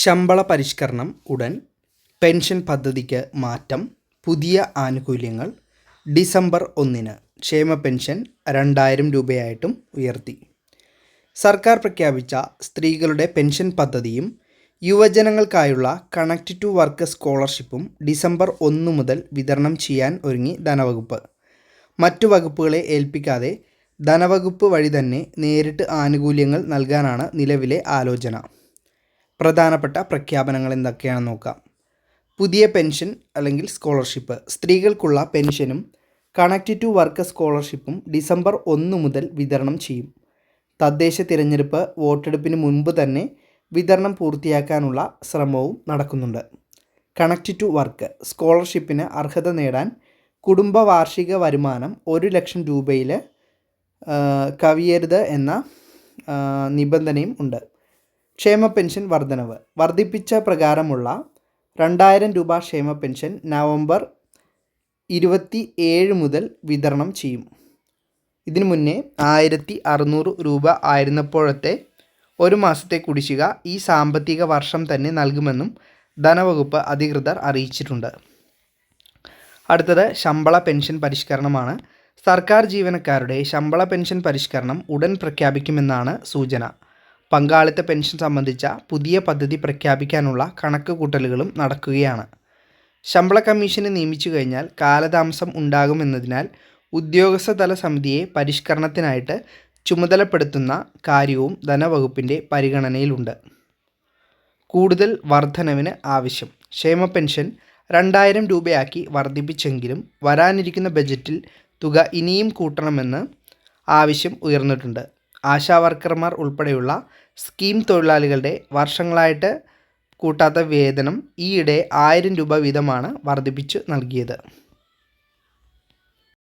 ശമ്പള പരിഷ്കരണം ഉടൻ പെൻഷൻ പദ്ധതിക്ക് മാറ്റം പുതിയ ആനുകൂല്യങ്ങൾ ഡിസംബർ ഒന്നിന് ക്ഷേമ പെൻഷൻ രണ്ടായിരം രൂപയായിട്ടും ഉയർത്തി. സർക്കാർ പ്രഖ്യാപിച്ച സ്ത്രീകളുടെ പെൻഷൻ പദ്ധതിയും യുവജനങ്ങൾക്കായുള്ള കണക്ട് ടു വർക്ക് സ്കോളർഷിപ്പും ഡിസംബർ ഒന്ന് മുതൽ വിതരണം ചെയ്യാൻ ഒരുങ്ങി ധനവകുപ്പ്. മറ്റു വകുപ്പുകളെ ഏൽപ്പിക്കാതെ ധനവകുപ്പ് വഴി തന്നെ നേരിട്ട് ആനുകൂല്യങ്ങൾ നൽകാനാണ് നിലവിലെ ആലോചന. പ്രധാനപ്പെട്ട പ്രഖ്യാപനങ്ങൾ എന്തൊക്കെയാണെന്ന് നോക്കാം. പുതിയ പെൻഷൻ അല്ലെങ്കിൽ സ്കോളർഷിപ്പ്. സ്ത്രീകൾക്കുള്ള പെൻഷനും കണക്റ്റ് ടു വർക്ക് സ്കോളർഷിപ്പും ഡിസംബർ ഒന്ന് മുതൽ വിതരണം ചെയ്യും. തദ്ദേശ തിരഞ്ഞെടുപ്പ് വോട്ടെടുപ്പിന് മുൻപ് തന്നെ വിതരണം പൂർത്തിയാക്കാനുള്ള ശ്രമവും നടക്കുന്നുണ്ട്. കണക്റ്റ് ടു വർക്ക് സ്കോളർഷിപ്പിന് അർഹത നേടാൻ കുടുംബ വാർഷിക വരുമാനം ഒരു ലക്ഷം രൂപയിൽ കവിയരുത് എന്ന നിബന്ധനയും ഉണ്ട്. ക്ഷേമ പെൻഷൻ വർധനവ്. വർദ്ധിപ്പിച്ച പ്രകാരമുള്ള രണ്ടായിരം രൂപ ക്ഷേമ പെൻഷൻ നവംബർ ഇരുപത്തി ഏഴ് മുതൽ വിതരണം ചെയ്യും. ഇതിനു മുന്നേ ആയിരത്തി അറുന്നൂറ് രൂപ ആയിരുന്നപ്പോഴത്തെ ഒരു മാസത്തെ കുടിശ്ശിക ഈ സാമ്പത്തിക വർഷം തന്നെ നൽകുമെന്നും ധനവകുപ്പ് അധികൃതർ അറിയിച്ചിട്ടുണ്ട്. അടുത്തത് ശമ്പള പെൻഷൻ പരിഷ്കരണമാണ്. സർക്കാർ ജീവനക്കാരുടെ ശമ്പള പെൻഷൻ പരിഷ്കരണം ഉടൻ പ്രഖ്യാപിക്കുമെന്നാണ് സൂചന. പങ്കാളിത്ത പെൻഷൻ സംബന്ധിച്ച പുതിയ പദ്ധതി പ്രഖ്യാപിക്കാനുള്ള കണക്ക് കൂട്ടലുകളും നടക്കുകയാണ്. ശമ്പള കമ്മീഷനെ നിയമിച്ചു കഴിഞ്ഞാൽ കാലതാമസം ഉണ്ടാകുമെന്നതിനാൽ ഉദ്യോഗസ്ഥതല സമിതിയെ പരിഷ്കരണത്തിനായിട്ട് ചുമതലപ്പെടുത്തുന്ന കാര്യവും ധനവകുപ്പിന്റെ പരിഗണനയിലുണ്ട്. കൂടുതൽ വർധനവിന് ആവശ്യം. ക്ഷേമ പെൻഷൻ രണ്ടായിരം രൂപയാക്കി വർദ്ധിപ്പിച്ചെങ്കിലും വരാനിരിക്കുന്ന ബജറ്റിൽ തുക ഇനിയും കൂട്ടണമെന്ന് ആവശ്യം ഉയർന്നിട്ടുണ്ട്. ആശാ വർക്കർമാർ ഉൾപ്പെടെയുള്ള സ്കീം തൊഴിലാളികളുടെ വർഷങ്ങളായിട്ട് കൂട്ടാത്ത വേതനം ഈയിടെ ആയിരം രൂപ വീതമാണ് വർദ്ധിപ്പിച്ചു നൽകിയത്.